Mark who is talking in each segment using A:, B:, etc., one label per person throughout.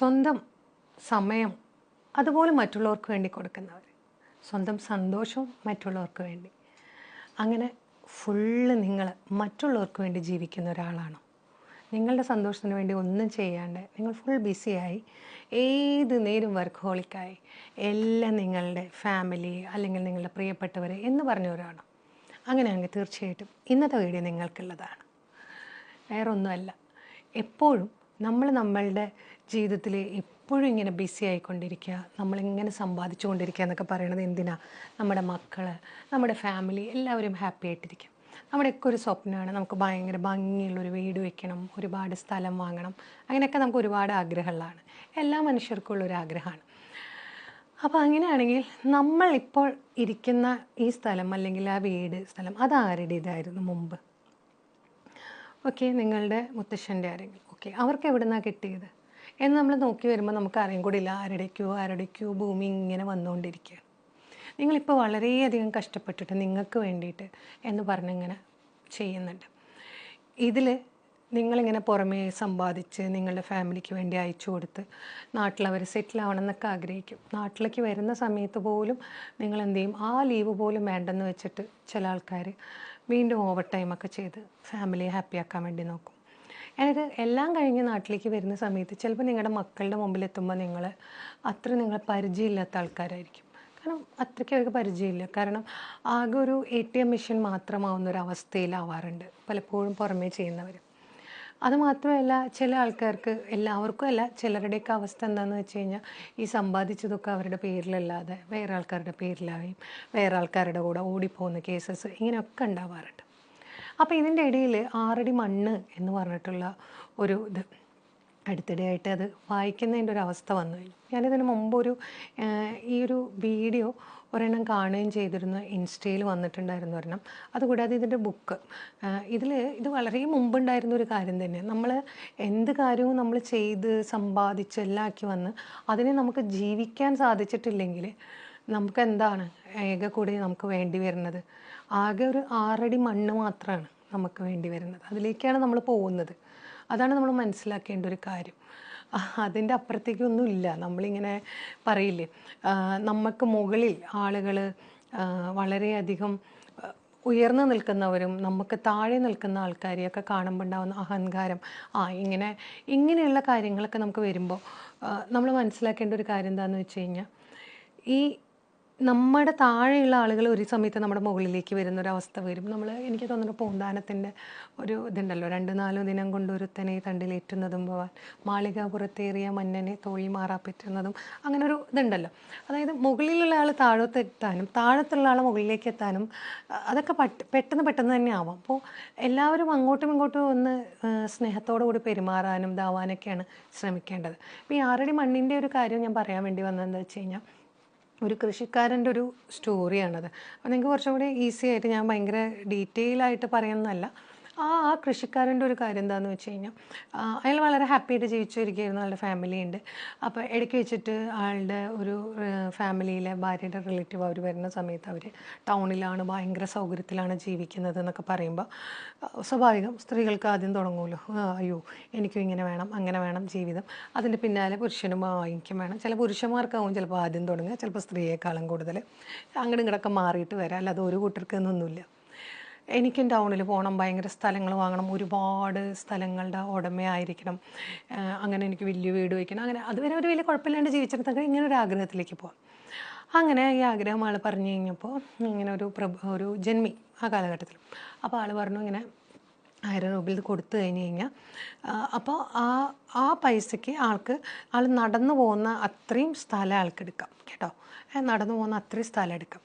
A: സ്വന്തം സമയം അതുപോലെ മറ്റുള്ളവർക്ക് വേണ്ടി കൊടുക്കുന്നവർ. സ്വന്തം സന്തോഷവും മറ്റുള്ളവർക്ക് വേണ്ടി. അങ്ങനെ ഫുള്ള് നിങ്ങൾ മറ്റുള്ളവർക്ക് വേണ്ടി ജീവിക്കുന്ന ഒരാളാണ്. നിങ്ങളുടെ സന്തോഷത്തിന് വേണ്ടി ഒന്നും ചെയ്യാണ്ട് നിങ്ങൾ ഫുൾ ബിസിയായി ഏത് നേരും വർക്ക് ഹോളിക്കായി എല്ലാം നിങ്ങളുടെ ഫാമിലി അല്ലെങ്കിൽ നിങ്ങളുടെ പ്രിയപ്പെട്ടവർ എന്ന് പറഞ്ഞവരാണോ അങ്ങനെയാണെങ്കിൽ തീർച്ചയായിട്ടും ഇന്നത്തെ വീഡിയോ നിങ്ങൾക്കുള്ളതാണ്. വേറൊന്നുമല്ല. എപ്പോഴും നമ്മൾ നമ്മളുടെ ജീവിതത്തിൽ എപ്പോഴും ഇങ്ങനെ ബിസി ആയിക്കൊണ്ടിരിക്കുക നമ്മളിങ്ങനെ സമ്പാദിച്ചു കൊണ്ടിരിക്കുക എന്നൊക്കെ പറയണത് എന്തിനാ? നമ്മുടെ മക്കൾ നമ്മുടെ ഫാമിലി എല്ലാവരും ഹാപ്പി ആയിട്ടിരിക്കും. നമ്മുടെയൊക്കെ ഒരു സ്വപ്നമാണ്. നമുക്ക് ഭയങ്കര ഭംഗിയുള്ളൊരു വീട് വയ്ക്കണം ഒരുപാട് സ്ഥലം വാങ്ങണം അങ്ങനെയൊക്കെ നമുക്ക് ഒരുപാട് ആഗ്രഹങ്ങളാണ്. എല്ലാ മനുഷ്യർക്കും ഉള്ളൊരു ആഗ്രഹമാണ്. അപ്പോൾ അങ്ങനെയാണെങ്കിൽ നമ്മൾ ഇപ്പോൾ ഇരിക്കുന്ന ഈ സ്ഥലം അല്ലെങ്കിൽ ആ വീട് സ്ഥലം അത് ആരുടേതായിരുന്നു മുമ്പ്? ഓക്കെ നിങ്ങളുടെ മുത്തശ്ശന്റെ ആരെങ്കിലും. ഓക്കെ അവർക്ക് എവിടെ നിന്നാണ് കിട്ടിയത്? എന്ന് നമ്മൾ നോക്കി വരുമ്പോൾ നമുക്ക് അറിയാൻ കൂടിയില്ല ആരുടേക്കോ ആരുടേക്കോ ഭൂമി ഇങ്ങനെ വന്നുകൊണ്ടിരിക്കുകയാണ്. നിങ്ങളിപ്പോൾ വളരെയധികം കഷ്ടപ്പെട്ടിട്ട് നിങ്ങൾക്ക് വേണ്ടിയിട്ട് എന്ന് പറഞ്ഞിങ്ങനെ ചെയ്യുന്നുണ്ട്. ഇതിൽ നിങ്ങളിങ്ങനെ പുറമേ സമ്പാദിച്ച് നിങ്ങളുടെ ഫാമിലിക്ക് വേണ്ടി അയച്ചു കൊടുത്ത് നാട്ടിലവർ സെറ്റിൽ ആവണം എന്നൊക്കെ ആഗ്രഹിക്കും. നാട്ടിലേക്ക് വരുന്ന സമയത്ത് പോലും നിങ്ങൾ എന്ത് ചെയ്യും? ആ ലീവ് പോലും വേണ്ടെന്ന് വെച്ചിട്ട് ചില ആൾക്കാർ വീണ്ടും ഓവർ ടൈമൊക്കെ ചെയ്ത് ഫാമിലിയെ ഹാപ്പിയാക്കാൻ വേണ്ടി നോക്കും. എന്നിട്ട് എല്ലാം കഴിഞ്ഞ് നാട്ടിലേക്ക് വരുന്ന സമയത്ത് ചിലപ്പോൾ നിങ്ങളുടെ മക്കളുടെ മുമ്പിൽ എത്തുമ്പോൾ നിങ്ങൾ അത്ര നിങ്ങൾ പരിചയമില്ലാത്ത ആൾക്കാരായിരിക്കും. കാരണം അത്രയ്ക്ക് അവർക്ക് പരിചയമില്ല. കാരണം ആകെ ഒരു എ ടി എം മെഷീൻ മാത്രമാവുന്ന ഒരു അവസ്ഥയിലാവാറുണ്ട് പലപ്പോഴും പുറമേ ചെയ്യുന്നവർ അതുമാത്രമല്ല ചില ആൾക്കാർക്ക് എല്ലാവർക്കും അല്ല ചിലരുടെയൊക്കെ അവസ്ഥ എന്താണെന്ന് വെച്ച് കഴിഞ്ഞാൽ ഈ സമ്പാദിച്ചതൊക്കെ അവരുടെ പേരിലല്ലാതെ വേറെ ആൾക്കാരുടെ പേരിലാവുകയും വേറെ ആൾക്കാരുടെ കൂടെ ഓടിപ്പോകുന്ന കേസസ് ഇങ്ങനെയൊക്കെ ഉണ്ടാവാറുണ്ട്. അപ്പോൾ ഇതിന്റെ ഇടയിൽ ആറടി മണ്ണ് എന്ന് പറഞ്ഞിട്ടുള്ള ഒരു ഇത് അടുത്തിടെയായിട്ട് അത് വായിക്കുന്നതിന്റെ ഒരു അവസ്ഥ വന്നു ഞാനിതിന് മുമ്പ് ഒരു ഈ ഒരു വീഡിയോ ഒരെണ്ണം കാണുകയും ചെയ്തിരുന്നു ഇൻസ്റ്റയിൽ വന്നിട്ടുണ്ടായിരുന്നു ഒരെണ്ണം. അതുകൂടാതെ ഇതിന്റെ ബുക്ക്. ഇതിൽ ഇത് വളരെ മുമ്പുണ്ടായിരുന്ന ഒരു കാര്യം തന്നെ. നമ്മൾ എന്ത് കാര്യവും നമ്മൾ ചെയ്ത് സമ്പാദിച്ച് എല്ലാം ആക്കി വന്ന് അതിനെ നമുക്ക് ജീവിക്കാൻ സാധിച്ചിട്ടില്ലെങ്കിൽ നമുക്ക് എന്താണ് ഏക കൂടി നമുക്ക് വേണ്ടി വരുന്നത്? ആകെ ഒരു ആറടി മണ്ണ് മാത്രമാണ് നമുക്ക് വേണ്ടി വരുന്നത്. അതിലേക്കാണ് നമ്മൾ പോകുന്നത്. അതാണ് നമ്മൾ മനസ്സിലാക്കേണ്ട ഒരു കാര്യം. അതിന്റെ അപ്പുറത്തേക്കൊന്നും ഇല്ല. നമ്മളിങ്ങനെ പറയില്ലേ നമുക്ക് മുകളിൽ ആളുകൾ വളരെയധികം ഉയർന്നു നിൽക്കുന്നവരും നമുക്ക് താഴെ നിൽക്കുന്ന ആൾക്കാരെയൊക്കെ കാണുമ്പോൾ ഉണ്ടാകുന്ന അഹങ്കാരം ആ ഇങ്ങനെ ഇങ്ങനെയുള്ള കാര്യങ്ങളൊക്കെ നമുക്ക് വരുമ്പോൾ നമ്മൾ മനസ്സിലാക്കേണ്ട ഒരു കാര്യം എന്താണെന്ന് വെച്ച് കഴിഞ്ഞാൽ ഈ നമ്മുടെ താഴെയുള്ള ആളുകൾ ഒരു സമയത്ത് നമ്മുടെ മുകളിലേക്ക് അവസ്ഥ വരും. നമ്മൾ എനിക്ക് തോന്നുന്നു പൂന്താനത്തിന്റെ ഒരു ഇതുണ്ടല്ലോ രണ്ട് നാലോ ദിനം കൊണ്ട് ഒരുത്തനെ തണ്ടിലേറ്റുന്നതും പോവാൻ മാളികാപുറത്തേറിയ മന്നനെ തോഴി മാറാപ്പറ്റുന്നതും അങ്ങനെ ഒരു ഇതുണ്ടല്ലോ. അതായത് മുകളിലുള്ള ആൾ താഴോട്ട് എത്താനും താഴത്തുള്ള ആൾ മുകളിലേക്ക് എത്താനും അതൊക്കെ പട്ട് പെട്ടെന്ന് പെട്ടെന്ന് തന്നെ ആവാം. അപ്പോൾ എല്ലാവരും അങ്ങോട്ടും ഇങ്ങോട്ടും ഒന്ന് സ്നേഹത്തോടു കൂടി പെരുമാറാനും ഇതാവാനൊക്കെയാണ് ശ്രമിക്കേണ്ടത്. ഇപ്പോൾ ഈ ആറടി മണ്ണിന്റെ ഒരു കാര്യം ഞാൻ പറയാൻ വേണ്ടി വന്നതെന്ന് വെച്ച് കഴിഞ്ഞാൽ ഒരു കൃഷിക്കാരന്റെ ഒരു സ്റ്റോറിയാണത് അപ്പോൾ നിങ്ങൾക്ക് കുറച്ചും കൂടി ഈസി ആയിട്ട് ഞാൻ ഭയങ്കര ഡീറ്റെയിൽ ആയിട്ട് പറയുന്നതല്ല. ആ ആ കൃഷിക്കാരന്റെ ഒരു കാര്യം എന്താണെന്ന് വെച്ച് കഴിഞ്ഞാൽ അയാൾ വളരെ ഹാപ്പി ആയിട്ട് ജീവിച്ചിരിക്കുകയായിരുന്നു ആളുടെ ഫാമിലി ഉണ്ട്. അപ്പോൾ ഇടയ്ക്ക് വെച്ചിട്ട് ആളുടെ ഒരു ഫാമിലിയിലെ ഭാര്യയുടെ റിലേറ്റീവ് അവർ വരുന്ന സമയത്ത് അവർ ടൗണിലാണ് ഭയങ്കര സൗകര്യത്തിലാണ് ജീവിക്കുന്നത് എന്നൊക്കെ പറയുമ്പോൾ സ്വാഭാവികം സ്ത്രീകൾക്ക് ആദ്യം തുടങ്ങുമല്ലോ. അയ്യോ എനിക്കും ഇങ്ങനെ വേണം അങ്ങനെ വേണം ജീവിതം. അതിന്റെ പിന്നാലെ പുരുഷനും എനിക്കും വേണം. ചില പുരുഷന്മാർക്കാവും ചിലപ്പോൾ ആദ്യം തുടങ്ങുക ചിലപ്പോൾ സ്ത്രീയേക്കാളും കൂടുതൽ. അങ്ങോട്ടും ഇങ്ങോട്ടൊക്കെ മാറിയിട്ട് വരാം. അല്ലാതെ ഒരു കൂട്ടർക്ക് എന്നൊന്നുമില്ല എനിക്കും ടൗണിൽ പോകണം ഭയങ്കര സ്ഥലങ്ങൾ വാങ്ങണം ഒരുപാട് സ്ഥലങ്ങളുടെ ഉടമയായിരിക്കണം അങ്ങനെ എനിക്ക് വലിയ വീട് വയ്ക്കണം. അങ്ങനെ അതുവരെ ഒരു വലിയ കുഴപ്പമില്ലാണ്ട് ജീവിച്ചിരുന്നൊക്കെ ഇങ്ങനെ ഒരു ആഗ്രഹത്തിലേക്ക് പോകാം അങ്ങനെ ഈ ആഗ്രഹം ആൾ പറഞ്ഞു കഴിഞ്ഞപ്പോൾ ഇങ്ങനെ ഒരു പ്രഭ ഒരു ജന്മി ആ കാലഘട്ടത്തിൽ. അപ്പോൾ ആൾ പറഞ്ഞു ഇങ്ങനെ ആയിരം രൂപയിൽ കൊടുത്തു കഴിഞ്ഞ് കഴിഞ്ഞാൽ അപ്പോൾ ആ ആ പൈസയ്ക്ക് ആൾക്ക് ആൾ നടന്നു പോകുന്ന അത്രയും സ്ഥലം ആൾക്ക് എടുക്കാം കേട്ടോ. നടന്നു പോകുന്ന അത്രയും സ്ഥലം എടുക്കാം.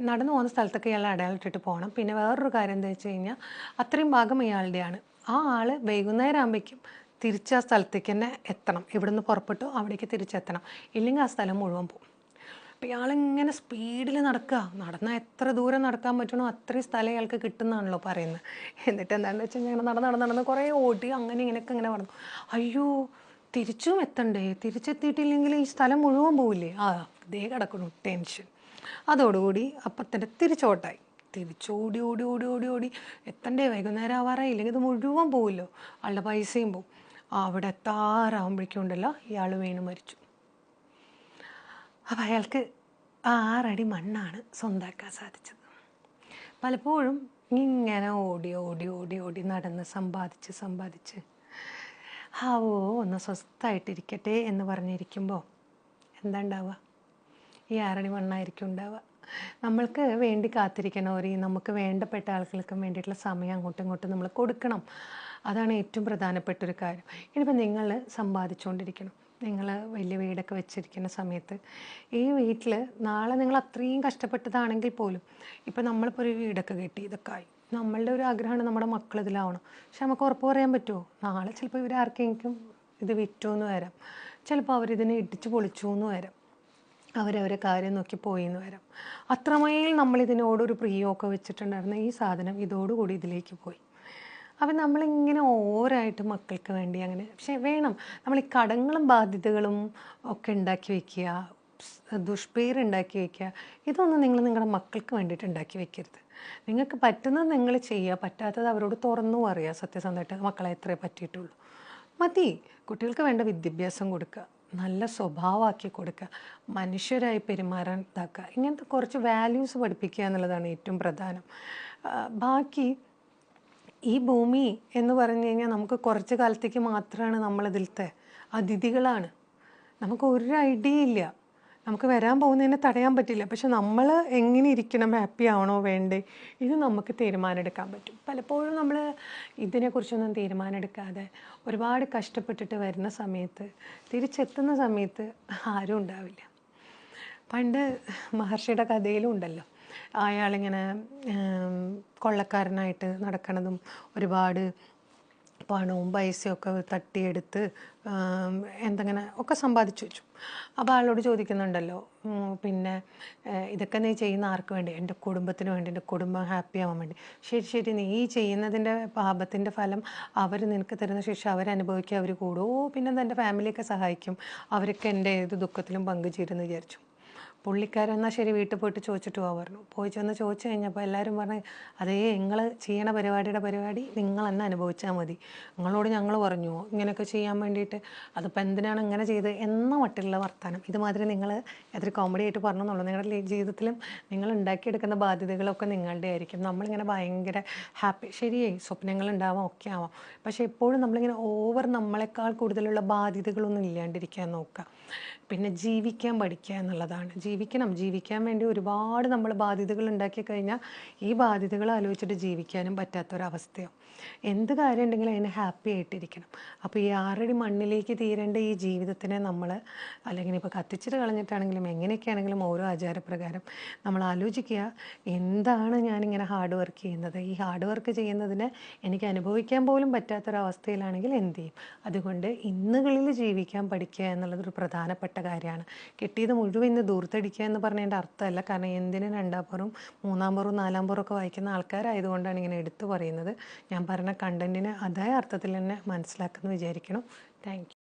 A: നടന്നു പോകുന്ന സ്ഥലത്തൊക്കെ ഇയാൾ അടയാളിട്ടിട്ട് പോകണം. പിന്നെ വേറൊരു കാര്യം എന്താ വെച്ച് കഴിഞ്ഞാൽ അത്രയും ഭാഗം ഇയാളുടെയാണ്. ആ ആൾ വൈകുന്നേരം ആകുമ്പോഴേക്കും തിരിച്ച് ആ സ്ഥലത്തേക്ക് തന്നെ എത്തണം. ഇവിടുന്ന് പുറപ്പെട്ടു അവിടേക്ക് തിരിച്ചെത്തണം ഇല്ലെങ്കിൽ ആ സ്ഥലം മുഴുവൻ പോകും ഇയാളിങ്ങനെ സ്പീഡിൽ നടക്കുക നടന്നാൽ എത്ര ദൂരം നടക്കാൻ പറ്റണോ അത്രയും സ്ഥലം ഇയാൾക്ക് കിട്ടുന്നതാണല്ലോ പറയുന്നത് എന്നിട്ട് എന്താണെന്ന് വെച്ചാൽ ഞാൻ നടന്ന് നടന്ന് നടന്ന് കുറേ ഓടി അങ്ങനെ ഇങ്ങനെയൊക്കെ ഇങ്ങനെ പറഞ്ഞു അയ്യോ തിരിച്ചും എത്തണ്ടേ? തിരിച്ചെത്തിയിട്ടില്ലെങ്കിൽ ഈ സ്ഥലം മുഴുവൻ പോവില്ലേ? ആ ഇതേ കിടക്കണു ടെൻഷൻ അതോടുകൂടി അപ്പത്തന്നെ തിരിച്ചോട്ടായി. തിരിച്ചോടി ഓടി ഓടി ഓടി ഓടി. എത്തണ്ടേ? വൈകുന്നേരം ആവാറായി. ഇല്ലെങ്കിൽ ഇത് മുഴുവൻ പോവില്ലോ. ആളുടെ പൈസയും പോവും. അവിടെ എത്താറാകുമ്പോഴേക്കും ഉണ്ടല്ലോ ഇയാൾ വീണ് മരിച്ചു. അപ്പോൾ അയാൾക്ക് ആ ആറടി മണ്ണാണ് സ്വന്തമാക്കാൻ സാധിച്ചത്. പലപ്പോഴും ഇങ്ങനെ ഓടി ഓടി ഓടി ഓടി നടന്ന് സമ്പാദിച്ച് സമ്പാദിച്ച് ഹാവോ ഒന്ന് സ്വസ്ഥമായിട്ടിരിക്കട്ടെ എന്ന് പറഞ്ഞിരിക്കുമ്പോൾ എന്താ ഉണ്ടാവുക ഈ ആറടി മണ്ണായിരിക്കും ഉണ്ടാവുക നമ്മൾക്ക് വേണ്ടി കാത്തിരിക്കണവർ നമുക്ക് വേണ്ടപ്പെട്ട ആളുകൾക്കും വേണ്ടിയിട്ടുള്ള സമയം അങ്ങോട്ടും ഇങ്ങോട്ടും നമ്മൾ കൊടുക്കണം. അതാണ് ഏറ്റവും പ്രധാനപ്പെട്ട ഒരു കാര്യം. ഇനിയിപ്പോൾ നിങ്ങൾ സമ്പാദിച്ചുകൊണ്ടിരിക്കണം നിങ്ങൾ വലിയ വീടൊക്കെ വെച്ചിരിക്കുന്ന സമയത്ത് ഈ വീട്ടിൽ നാളെ നിങ്ങൾ അത്രയും കഷ്ടപ്പെട്ടതാണെങ്കിൽ പോലും ഇപ്പം നമ്മളിപ്പോൾ ഒരു വീടൊക്കെ കെട്ടി ഇതൊക്കെ ആയി. നമ്മളുടെ ഒരു ആഗ്രഹമാണ് നമ്മുടെ മക്കൾ ഇതിലാവണം. പക്ഷെ നമുക്ക് ഉറപ്പ് പറയാൻ പറ്റുമോ നാളെ ചിലപ്പോൾ ഇവരാർക്കെങ്കിലും ഇത് വിറ്റു എന്ന് വരാം. ചിലപ്പോൾ അവരിതിനെ ഇടിച്ച് പൊളിച്ചു എന്ന് വരാം അവരവരെ കാര്യം നോക്കി പോയി എന്ന് വരാം. അത്രമേൽ നമ്മളിതിനോടൊരു പ്രിയമൊക്കെ വെച്ചിട്ടുണ്ടായിരുന്ന ഈ സാധനം ഇതോടുകൂടി ഇതിലേക്ക് പോയി. അപ്പം നമ്മളിങ്ങനെ ഓവറായിട്ട് മക്കൾക്ക് വേണ്ടി അങ്ങനെ പക്ഷേ വേണം. നമ്മൾ ഈ കടങ്ങളും ബാധ്യതകളും ഒക്കെ ഉണ്ടാക്കി വയ്ക്കുക ദുഷ്പേരുണ്ടാക്കി വയ്ക്കുക ഇതൊന്നും നിങ്ങൾ നിങ്ങളുടെ മക്കൾക്ക് വേണ്ടിയിട്ട് ഉണ്ടാക്കി വെക്കരുത്. നിങ്ങൾക്ക് പറ്റുന്നത് നിങ്ങൾ ചെയ്യുക പറ്റാത്തത് അവരോട് തുറന്നു പറയുക സത്യസന്ധമായിട്ട് മക്കളെ എത്രയേ പറ്റിയിട്ടുള്ളൂ. മതി. കുട്ടികൾക്ക് വേണ്ട വിദ്യാഭ്യാസം കൊടുക്കുക നല്ല സ്വഭാവമാക്കി കൊടുക്കുക മനുഷ്യരായി പെരുമാറാൻ ഇതാക്കുക ഇങ്ങനത്തെ കുറച്ച് വാല്യൂസ് പഠിപ്പിക്കുക എന്നുള്ളതാണ് ഏറ്റവും പ്രധാനം. ബാക്കി ഈ ഭൂമി എന്ന് പറഞ്ഞു കഴിഞ്ഞാൽ നമുക്ക് കുറച്ച് കാലത്തേക്ക് മാത്രമാണ് നമ്മളിതിലത്തെ അതിഥികളാണ്. നമുക്ക് ഒരു ഐഡിയ ഇല്ല. നമുക്ക് വരാൻ പോകുന്നതിനെ തടയാൻ പറ്റില്ല. പക്ഷെ നമ്മൾ എങ്ങനെ ഇരിക്കണം ഹാപ്പി ആവണോ വേണ്ടേ ഇത് നമുക്ക് തീരുമാനമെടുക്കാൻ പറ്റും. പലപ്പോഴും നമ്മൾ ഇതിനെക്കുറിച്ചൊന്നും തീരുമാനമെടുക്കാതെ ഒരുപാട് കഷ്ടപ്പെട്ടിട്ട് വരുന്ന സമയത്ത് തിരിച്ചെത്തുന്ന സമയത്ത് ആരും ഉണ്ടാവില്ല. പണ്ട് മഹർഷിയുടെ കഥയിലും ഉണ്ടല്ലോ അയാളിങ്ങനെ കൊള്ളക്കാരനായിട്ട് നടക്കണതും ഒരുപാട് പണവും പൈസയും ഒക്കെ തട്ടിയെടുത്ത് എന്തെങ്ങനെ ഒക്കെ സമ്പാദിച്ചു വെച്ചു. അപ്പോൾ ആളോട് ചോദിക്കുന്നുണ്ടല്ലോ പിന്നെ ഇതൊക്കെ നീ ചെയ്യുന്ന ആർക്ക് വേണ്ടി? എന്റെ കുടുംബത്തിന് വേണ്ടി എന്റെ കുടുംബം ഹാപ്പി ആവാൻ വേണ്ടി. ശരി ശരി നീ ചെയ്യുന്നതിന്റെ പാപത്തിന്റെ ഫലം അവർ നിനക്ക് തരുന്ന ശിക്ഷ അവരനുഭവിക്കുക അവർ കൂടും. ഓ പിന്നെ എന്റെ ഫാമിലിയൊക്കെ സഹായിക്കും. അവരൊക്കെ എന്റെ ഏത് ദുഃഖത്തിലും പങ്കുചേരുമെന്ന് വിചാരിച്ചു. പുള്ളിക്കാരൻ എന്നാൽ ശരി വീട്ടിൽ പോയിട്ട് ചോദിച്ചിട്ട് പോകാൻ പറഞ്ഞു. പോയി ചെന്ന് ചോദിച്ചു കഴിഞ്ഞപ്പോൾ എല്ലാവരും പറഞ്ഞു അതേ നിങ്ങൾ ചെയ്യണ പരിപാടിയുടെ പരിപാടി നിങ്ങൾ തന്നെ അനുഭവിച്ചാൽ മതി. നിങ്ങളോട് ഞങ്ങൾ പറഞ്ഞു ഇങ്ങനെയൊക്കെ ചെയ്യാൻ വേണ്ടിയിട്ട്. അതിപ്പോൾ എന്തിനാണ് ഇങ്ങനെ ചെയ്ത് എന്ന മട്ടിലുള്ള വർത്തമാനം ഇതുമാതിരി നിങ്ങൾ അതൊരു കോമഡി ആയിട്ട് പറഞ്ഞു എന്നുള്ളൂ നിങ്ങളുടെ ജീവിതത്തിലും നിങ്ങൾ ഉണ്ടാക്കിയെടുക്കുന്ന ബാധ്യതകളൊക്കെ നിങ്ങളുടെ ആയിരിക്കും. നമ്മളിങ്ങനെ ഭയങ്കര ഹാപ്പി. ശരിയായി സ്വപ്നങ്ങൾ ഉണ്ടാവാം ഒക്കെ ആവാം. പക്ഷേ എപ്പോഴും നമ്മളിങ്ങനെ ഓവർ നമ്മളെക്കാൾ കൂടുതലുള്ള ബാധ്യതകളൊന്നും ഇല്ലാണ്ടിരിക്കാൻ നോക്കുക. പിന്നെ ജീവിക്കാൻ പഠിക്കുക എന്നുള്ളതാണ്. ജീവിക്കണം ജീവിക്കാൻ വേണ്ടി ഒരുപാട് നമ്മൾ ബാധ്യതകൾ ഉണ്ടാക്കി കഴിഞ്ഞാൽ ഈ ബാധ്യതകൾ ആലോചിച്ചിട്ട് ജീവിക്കാനും പറ്റാത്തൊരവസ്ഥയാവും. എന്ത് കാര്യം ഉണ്ടെങ്കിലും അതിനെ ഹാപ്പി ആയിട്ടിരിക്കണം. അപ്പോൾ ഈ ആറടി മണ്ണിലേക്ക് തീരേണ്ട ഈ ജീവിതത്തിനെ നമ്മൾ അല്ലെങ്കിൽ ഇപ്പോൾ കത്തിച്ചിട്ട് കളഞ്ഞിട്ടാണെങ്കിലും എങ്ങനെയൊക്കെയാണെങ്കിലും ഓരോ ആചാരപ്രകാരം നമ്മൾ ആലോചിക്കുക എന്താണ് ഞാനിങ്ങനെ ഹാർഡ് വർക്ക് ചെയ്യുന്നത്? ഈ ഹാർഡ് വർക്ക് ചെയ്യുന്നതിന് എനിക്ക് അനുഭവിക്കാൻ പോലും പറ്റാത്തൊരവസ്ഥയിലാണെങ്കിൽ എന്ത് ചെയ്യും? അതുകൊണ്ട് ഇന്നുകളിൽ ജീവിക്കാൻ പഠിക്കുക എന്നുള്ളത് ഒരു പ്രധാനപ്പെട്ട കാര്യമാണ്. കിട്ടിയത് മുഴുവൻ ഇന്ന് ദൂർത്തടിക്കുക എന്ന് പറഞ്ഞതിന്റെ അർത്ഥമല്ല. കാരണം എന്തിനും രണ്ടാം പുറവും മൂന്നാം പുറവും നാലാം പുറവും ഒക്കെ വായിക്കുന്ന ആൾക്കാരായതുകൊണ്ടാണ് ഇങ്ങനെ എടുത്തു പറയുന്നത്. ഞാൻ പറഞ്ഞ കണ്ടന്റിനെ അതേ അർത്ഥത്തിൽ തന്നെ മനസ്സിലാക്കുന്നു വിചാരിക്കണം താങ്ക്